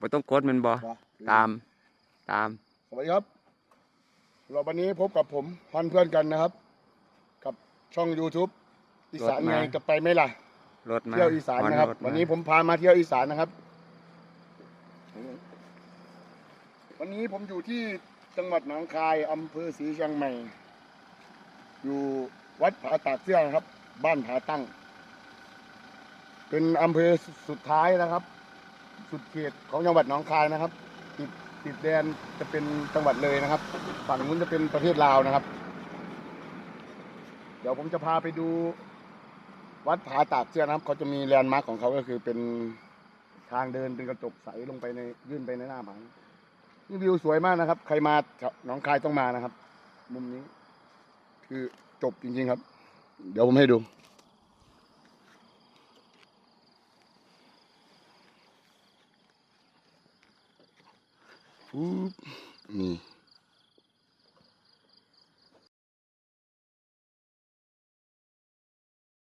บ่ต้องกดแมันบ่มาตาม ตาม สวัสดีครับเราวันนี้พบกับผมพันเพื่อนกันนะครับ กับช่อง YouTube อีสานรถมาไงจะไปไหมล่ะรถมาเที่ยวอีสานนะครับถถวันนี้ผมพามาเที่ยวอีสานนะครับ วันนี้ผมอยู่ที่จังหวัดหนองคายอำเภอศรีเชียงใหม่ อยู่วัดผาตากเสื้อนะครับ บ้านผาตั้ง เป็นอำเภอสุดท้ายนะครับ สุดเขตของจังหวัดหนองคายนะครับ ติดติดแดนจะเป็นจังหวัดเลยนะครับ ฝั่งนู้นจะเป็นประเทศลาวนะครับ เดี๋ยวผมจะพาไปดู วัดผาตากเสื้อนะครับเขาจะมีแลนด์มาร์คของเขาก็คือเป็นทางเดินเป็นกระจกใสลงไปในยื่นไปในหน้าผานี่วิวสวยมากนะครับ ใครมาหนองคายต้องมานะครับ มุมนี้ คือจบจริงๆครับ เดี๋ยวผมให้ดู นี่